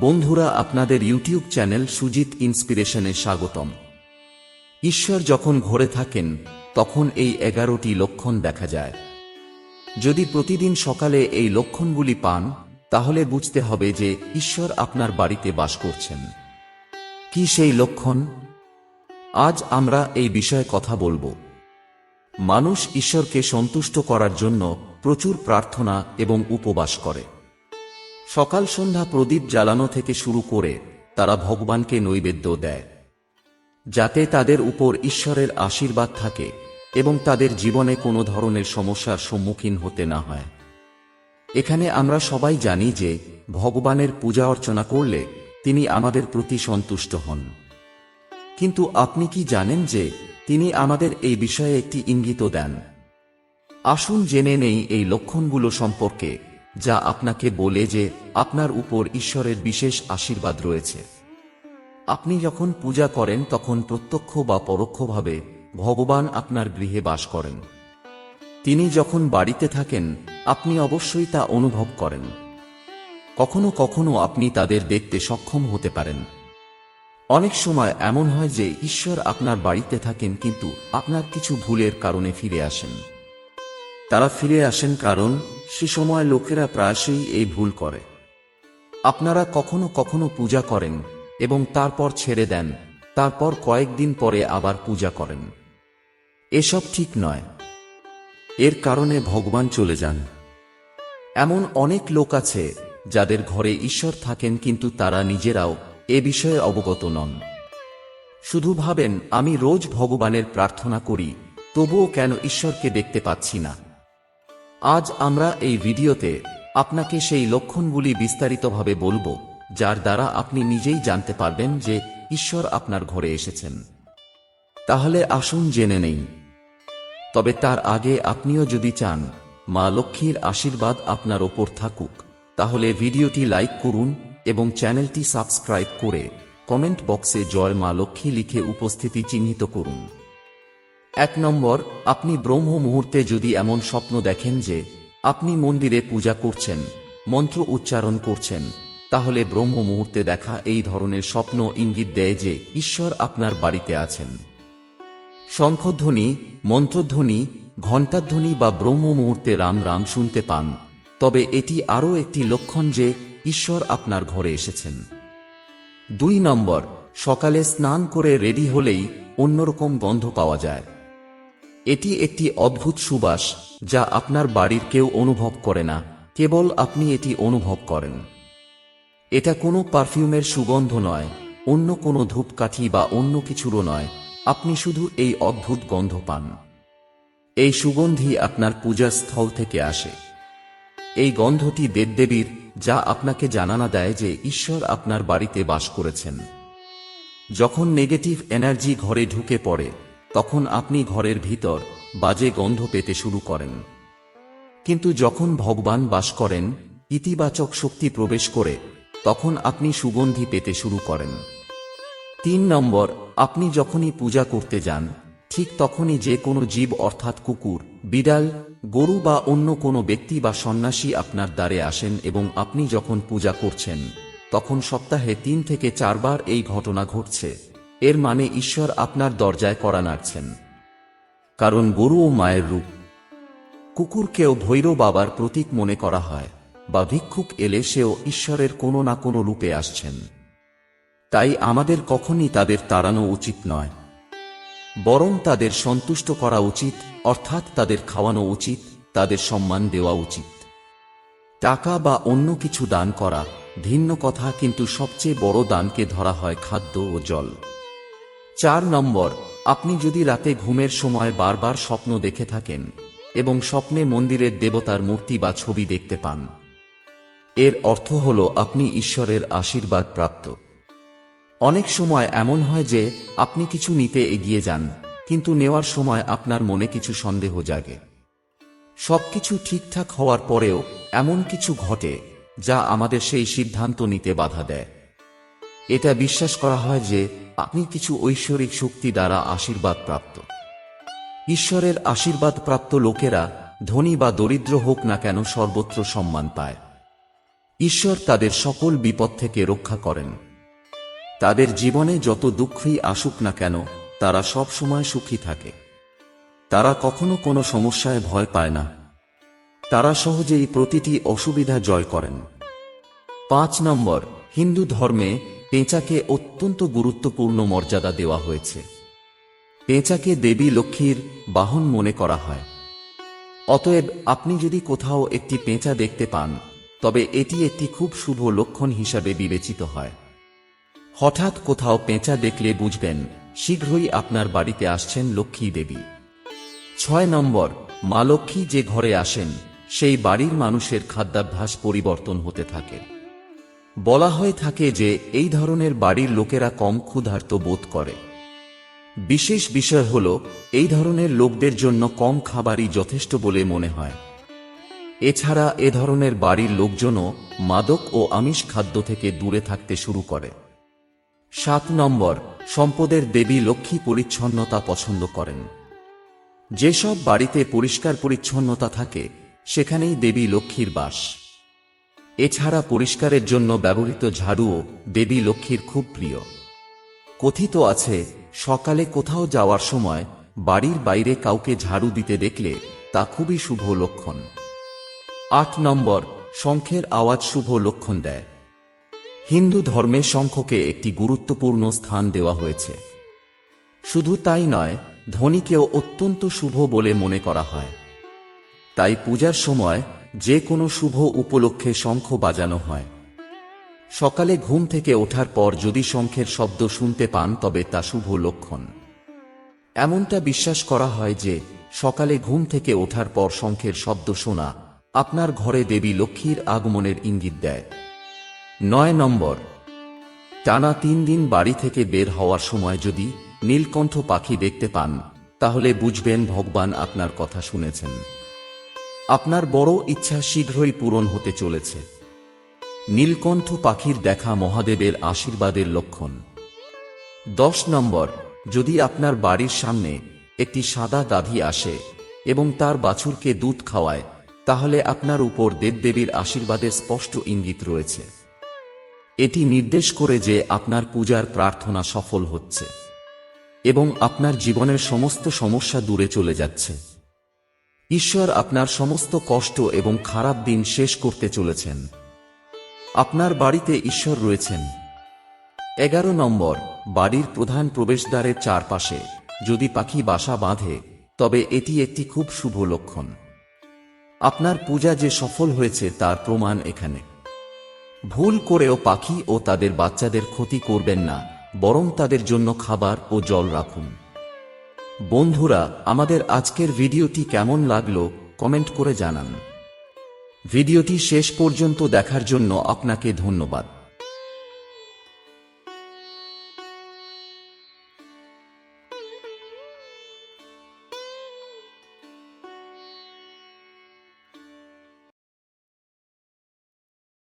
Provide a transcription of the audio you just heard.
বন্ধুরা, আপনাদের YouTube channel Sujit ইন্সপিরেশনে স্বাগতম। ঈশ্বর যখন ঘরে থাকেন, তখন এই এগারোটি লক্ষণ দেখা যায়। যদি প্রতিদিন সকালে এই লক্ষণগুলি পান, তাহলে বুঝতে হবে যে ঈশ্বর আপনার বাড়িতে বাস করছেন। কি সেই লক্ষণ? আজ আমরা এই বিষয়ে কথা বলব। মানুষ ঈশ্বরকে সন্তুষ্ট করার জন্য প্রচুর প্রার্থনা এবং উপবাস করে। সকাল সন্ধ্যা প্রদীপ জ্বালানো থেকে শুরু করে তারা ভগবানকে নৈবেদ্য দেয়, যাতে তাদের উপর ঈশ্বরের আশীর্বাদ থাকে এবং তাদের জীবনে কোনো ধরনের সমস্যার সম্মুখীন হতে না হয়। এখানে আমরা সবাই জানি যে ভগবানের পূজা অর্চনা করলে তিনি আমাদের প্রতি সন্তুষ্ট হন। কিন্তু আপনি কি জানেন যে তিনি আমাদের এই বিষয়ে একটি ইঙ্গিত দেন? আসুন জেনে নেই এই লক্ষণগুলো সম্পর্কে যা আপনাকে বলে যে আপনার উপর ঈশ্বরের বিশেষ আশীর্বাদ রয়েছে। আপনি যখন পূজা করেন, তখন প্রত্যক্ষ বা পরোক্ষভাবে ভগবান আপনার গৃহে বাস করেন। তিনি যখন বাড়িতে থাকেন, আপনি অবশ্যই তা অনুভব করেন। কখনো কখনো আপনি তাদের দেখতে সক্ষম হতে পারেন। অনেক সময় এমন হয় যে ঈশ্বর আপনার বাড়িতে থাকেন, কিন্তু আপনার কিছু ভুলের কারণে ফিরে আসেন। তারা ফিরে আসেন কারণ সে সময় লোকেরা প্রায়শই এই ভুল করে। আপনারা কখনো কখনো পূজা করেন এবং তারপর ছেড়ে দেন, তারপর কয়েকদিন পরে আবার পূজা করেন। এসব ঠিক নয়। এর কারণে ভগবান চলে যান। এমন অনেক লোক আছে যাদের ঘরে ঈশ্বর থাকেন কিন্তু তারা নিজেরাও এ বিষয়ে অবগত নন। শুধু ভাবেন, আমি রোজ ভগবানের প্রার্থনা করি, তবুও কেন ঈশ্বরকে দেখতে পাচ্ছি না? আজ আমরা এই ভিডিওতে আপনাকে সেই লক্ষণগুলি বিস্তারিতভাবে বলব, যার দ্বারা আপনি নিজেই জানতে পারবেন যে ঈশ্বর আপনার ঘরে এসেছেন। তাহলে আসুন জেনে নেই। তবে তার আগে আপনিও যদি চান, মা লক্ষ্মীর আশীর্বাদ আপনার ওপর থাকুক, তাহলে ভিডিওটি লাইক করুন এবং চ্যানেলটি সাবস্ক্রাইব করে কমেন্ট বক্সে জয় মা লক্ষ্মী লিখে উপস্থিতি চিহ্নিত করুন। এক নম্বর, আপনি ব্রহ্ম মুহূর্তে যদি এমন স্বপ্ন দেখেন যে, আপনি মন্দিরে পূজা করছেন, মন্ত্র উচ্চারণ করছেন, তাহলে ব্রহ্ম মুহূর্তে দেখা এই ধরনের স্বপ্ন ইঙ্গিত দেয় যে, ঈশ্বর আপনার বাড়িতে আছেন। শঙ্খধ্বনি, মন্ত্রধ্বনি, ঘণ্টাধ্বনি বা ব্রহ্ম মুহূর্তে রাম রাম শুনতে পান, তবে এটি আরও একটি লক্ষণ যে, ঈশ্বর আপনার ঘরে এসেছেন। দুই নম্বর, সকালে স্নান করে রেডি হলেই অন্যরকম গন্ধ পাওয়া যায়। এটি একটি অদ্ভুত সুবাস যা আপনার বাড়ির কেউ অনুভব করে না। কেবল আপনি এটি অনুভব করেন। এটা কোনো পারফিউমের সুগন্ধ নয়, অন্য কোনো ধূপকাঠি বা অন্য কিছুরও নয়। আপনি শুধু এই অদ্ভুত গন্ধ পান। এই সুগন্ধি আপনার পূজার স্থল থেকে আসে। এই গন্ধটি দেবদেবীর, যা আপনাকে জানানা দেয় যে ঈশ্বর আপনার বাড়িতে বাস করেছেন। যখন নেগেটিভ এনার্জি ঘরে ঢুকে পড়ে তখন আপনি ঘরের ভিতর বাজে গন্ধ পেতে শুরু করেন। কিন্তু যখন ভগবান বাস করেন, ইতিবাচক শক্তি প্রবেশ করে, তখন আপনি সুগন্ধি পেতে শুরু করেন। তিন নম্বর, আপনি যখনই পূজা করতে যান, ঠিক তখনই যে কোনো জীব অর্থাৎ কুকুর, বিড়াল, গরু বা অন্য কোনো ব্যক্তি বা সন্ন্যাসী আপনার দ্বারে আসেন এবং আপনি যখন পূজা করছেন, তখন সপ্তাহে তিন থেকে চারবার এই ঘটনা ঘটছে। এর মানে ঈশ্বর আপনার দরজায় করা নাড়ছেন। কারণ গরু ও মায়ের রূপ, কুকুরকেও ভৈরব বাবার প্রতীক মনে করা হয় বা ভিক্ষুক এলে সেও ঈশ্বরের কোনো না কোনো রূপে আসছেন। তাই আমাদের কখনই তাদের তাড়ানো উচিত নয়। বরং তাদের সন্তুষ্ট করা উচিত, অর্থাৎ তাদের খাওয়ানো উচিত, তাদের সম্মান দেওয়া উচিত। টাকা বা অন্য কিছু দান করা ভিন্ন কথা, কিন্তু সবচেয়ে বড় দানকে ধরা হয় খাদ্য ও জল। চার নম্বর, আপনি যদি রাতে ঘুমের সময় বারবার স্বপ্ন দেখে থাকেন এবং স্বপ্নে মন্দিরের দেবতার মূর্তি বা ছবি দেখতে পান। এর অর্থ হল আপনি ঈশ্বরের আশীর্বাদ প্রাপ্ত। অনেক সময় এমন হয় যে আপনি কিছু নিতে এগিয়ে যান, কিন্তু নেওয়ার সময় আপনার মনে কিছু সন্দেহ জাগে। সবকিছু ঠিকঠাক হওয়ার পরেও এমন কিছু ঘটে যা আমাদের সেই সিদ্ধান্ত নিতে বাধা দেয়। এটা বিশ্বাস করা হয় যে আপনি কিছু ঐশ্বরিক শক্তি দ্বারা আশীর্বাদ প্রাপ্ত। ঈশ্বরের আশীর্বাদ প্রাপ্ত লোকেরা ধনী বা দরিদ্র হোক না কেন সর্বত্র সম্মান পায়। ঈশ্বর তাদের সকল বিপদ থেকে রক্ষা করেন। তাদের জীবনে যত দুঃখই আসুক না কেন, তারা সব সময় সুখী থাকে। তারা কখনো কোনো সমস্যায় ভয় পায় না। তারা সহজেই প্রতিটি অসুবিধা জয় করেন। পাঁচ নম্বর, হিন্দু ধর্মে পেঁচাকে অত্যন্ত গুরুত্বপূর্ণ মর্যাদা দেওয়া হয়েছে। পেঁচাকে দেবী লক্ষ্মীর বাহন মনে করা হয়। অতএব আপনি যদি কোথাও একটি পেঁচা দেখতে পান, তবে এটি একটি খুব শুভ লক্ষণ হিসাবে বিবেচিত হয়। হঠাৎ কোথাও পেঁচা দেখলে বুঝবেন, শীঘ্রই আপনার বাড়িতে আসছেন লক্ষ্মী দেবী। ছয় নম্বর, মা লক্ষ্মী যে ঘরে আসেন, সেই বাড়ির মানুষের খাদ্যাভ্যাস পরিবর্তন হতে থাকে। বলা হয়ে থাকে যে এই ধরনের বাড়ির লোকেরা কম ক্ষুধার্ত বোধ করে। বিশেষ বিষয় হল, এই ধরনের লোকদের জন্য কম খাবারই যথেষ্ট বলে মনে হয়। এছাড়া এ ধরনের বাড়ির লোকজনও মাদক ও আমিষ খাদ্য থেকে দূরে থাকতে শুরু করে। সাত নম্বর, সম্পদের দেবী লক্ষ্মী পরিচ্ছন্নতা পছন্দ করেন। যেসব বাড়িতে পরিষ্কার পরিচ্ছন্নতা থাকে, সেখানেই দেবী লক্ষ্মীর বাস। এছাড়া পরিষ্কারের জন্য ব্যবহৃত ঝাড়ুও দেবী লক্ষ্মীর খুব প্রিয়। কথিত আছে, সকালে কোথাও যাওয়ার সময় বাড়ির বাইরে কাউকে ঝাড়ু দিতে দেখলে তা খুবই শুভ লক্ষণ। আট নম্বর, শঙ্খের আওয়াজ শুভ লক্ষণ দেয়। হিন্দু ধর্মে শঙ্খকে একটি গুরুত্বপূর্ণ স্থান দেওয়া হয়েছে। শুধু তাই নয়, ধ্বনিকেও অত্যন্ত শুভ বলে মনে করা হয়। তাই পূজার সময় যে কোনো শুভ উপলক্ষে শঙ্খ বাজানো হয়। সকালে ঘুম থেকে ওঠার পর যদি শঙ্খের শব্দ শুনতে পান, তবে তা শুভ লক্ষণ। এমনটা বিশ্বাস করা হয় যে, সকালে ঘুম থেকে ওঠার পর শঙ্খের শব্দ শোনা আপনার ঘরে দেবী লক্ষ্মীর আগমনের ইঙ্গিত দেয়। নয় নম্বর, টানা তিন দিন বাড়ি থেকে বের হওয়ার সময় যদি নীলকণ্ঠ পাখি দেখতে পান, তাহলে বুঝবেন ভগবান আপনার কথা শুনেছেন। আপনার বড় ইচ্ছা শীঘ্রই পূরণ হতে চলেছে। নীলকণ্ঠ পাখির দেখা মহাদেবের আশীর্বাদের লক্ষণ। দশ নম্বর, যদি আপনার বাড়ির সামনে একটি সাদা গাভী আসে এবং তার বাছুরকে দুধ খাওয়ায়, তাহলে আপনার উপর দেবদেবীর আশীর্বাদের স্পষ্ট ইঙ্গিত রয়েছে। এটি নির্দেশ করে যে আপনার পূজার প্রার্থনা সফল হচ্ছে এবং আপনার জীবনের সমস্ত সমস্যা দূরে চলে যাচ্ছে। ঈশ্বর আপনার সমস্ত কষ্ট এবং খারাপ দিন শেষ করতে চলেছেন। আপনার বাড়িতে ঈশ্বর রয়েছেন। এগারো নম্বর, বাড়ির প্রধান প্রবেশদ্বারের চারপাশে যদি পাখি বাসা বাঁধে, তবে এটি একটি খুব শুভ লক্ষণ। আপনার পূজা যে সফল হয়েছে তার প্রমাণ এখানে। ভুল করেও পাখি ও তাদের বাচ্চাদের ক্ষতি করবেন না, বরং তাদের জন্য খাবার ও জল রাখুন। বন্ধুরা, আমাদের আজকের ভিডিওটি কেমন লাগল, কমেন্ট করে জানান। ভিডিওটি শেষ পর্যন্ত দেখার জন্য আপনাকে ধন্যবাদ।